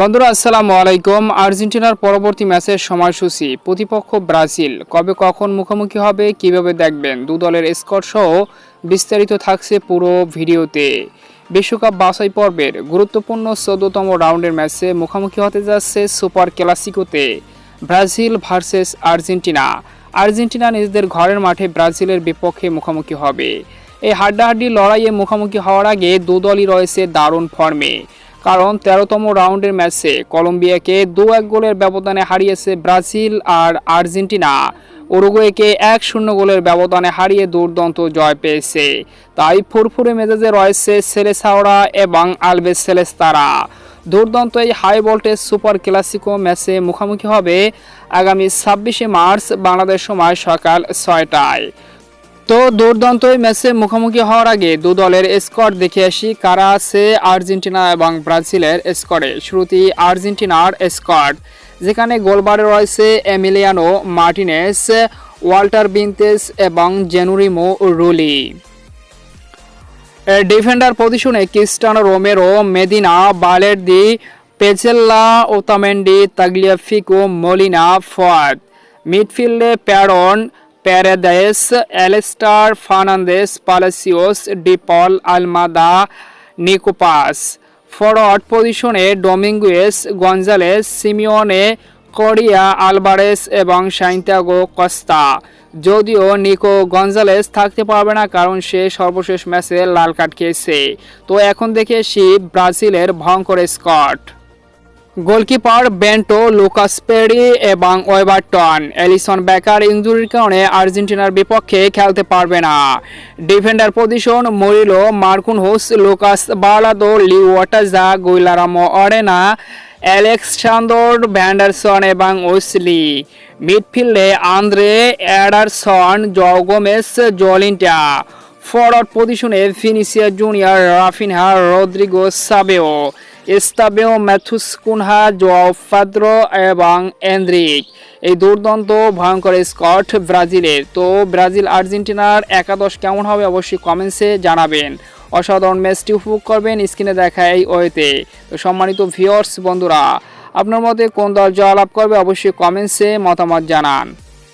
বন্ধুরা, আসসালামু আলাইকুম। আর্জেন্টিনার পরবর্তী ম্যাচের সময়সূচি, প্রতিপক্ষ ব্রাজিল। কবে কখন মুখোমুখি হবে, কীভাবে দেখবেন? দু দলের স্কোর সহ বিস্তারিত থাকছে পুরো ভিডিওতে। বিশ্বকাপ বাছাই পর্বের গুরুত্বপূর্ণ চোদ্দতম রাউন্ডের ম্যাচে মুখোমুখি হতে যাচ্ছে সুপার ক্লাসিকোতে, ব্রাজিল ভার্সেস আর্জেন্টিনা। আর্জেন্টিনা নিজেদের ঘরের মাঠে ব্রাজিলের বিপক্ষে মুখোমুখি হবে। এই হাড্ডাহাড্ডি লড়াইয়ে মুখোমুখি হওয়ার আগে দু দলই রয়েছে দারুণ ফর্মে। কারণ তেরোতম রাউন্ডের ম্যাচে কলম্বিয়াকে দু এক গোলের ব্যবধানে হারিয়েছে ব্রাজিল আর আর্জেন্টিনা। উরুগুয়েকে এক শূন্য গোলের ব্যবধানে হারিয়ে দুর্দান্ত জয় পেয়েছে। তাই ফুরফুরে মেজাজে রয়েছে সেলেসাওরা এবং আলবেস সেলেস্তারা। দুর্দান্ত এই হাই ভোল্টেজ সুপার ক্লাসিকো ম্যাচে মুখোমুখি হবে আগামী ছাব্বিশে মার্চ, বাংলাদেশ সময় সকাল ছয়টায়। তো দুর্দান্ত ম্যাচে মুখোমুখি হওয়ার আগে দু দলের স্কোয়াড দেখে আসি। কারা আছে আর্জেন্টিনা এবং ব্রাজিলের স্কোয়াডে? শুরুতেই আর্জেন্টিনার স্কোয়াড, যেখানে গোলবারে রয়েছে এমিলিয়ানো মার্টিনেস, ওয়াল্টার বিনতেস এবং জেনুরিমো রুলি। ডিফেন্ডার পজিশনে Cristian Romero, Medina, Balerdi Pezzella Otamendi, Tagliafico, Molina, Foyth. মিডফিল্ডে প্যারন Paredes Allister Fernandez Palacios De Paul Almada Nico Paz forward position Dominguez Gonzalez Simeone Correa Alvarez এবং Santiago Costa যদিও Nico Gonzalez থাকতে পারবে না, কারণ সে সর্বশেষ ম্যাচে লাল card খেয়েছে। তো এখন দেখে এসি ব্রাজিলের ভয়ঙ্কর squad. Goalkeeper Bento Lucas Perri এবং ওয়েবারটন। এলিসন বেকার ইঞ্জুরির কারণে আর্জেন্টিনার বিপক্ষে খেলতে পারবে না। ডিফেন্ডার পজিশন মরিলো মার্কুন হোস লুকাস বার্লাদো লি ওয়াটাজা গুইলারামো অরেনা অ্যালেক্সান্দর ভ্যান্ডারসন এবং ওসলি। মিডফিল্ডে Andre Ederson জগোমেস Joelinton. Forward position Vinicius Junior Raphinha, Rodrygo Savinho. Estevao Matheus Cunha, Joao Pedro এবং এন্দ্রিক। এই দুর্দান্ত ভয়ঙ্কর স্কট ব্রাজিলের। তো ব্রাজিল আর্জেন্টিনার একাদশ কেমন হবে অবশ্যই কমেন্টসে জানাবেন। অসাধারণ ম্যাচটি উপভোগ করবেন স্ক্রিনে দেখা এই ওয়েতে। তো সম্মানিত ভিওর্স বন্ধুরা, আপনার মতে কোন দল জয়লাভ করবে অবশ্যই কমেন্টসে মতামত জানান।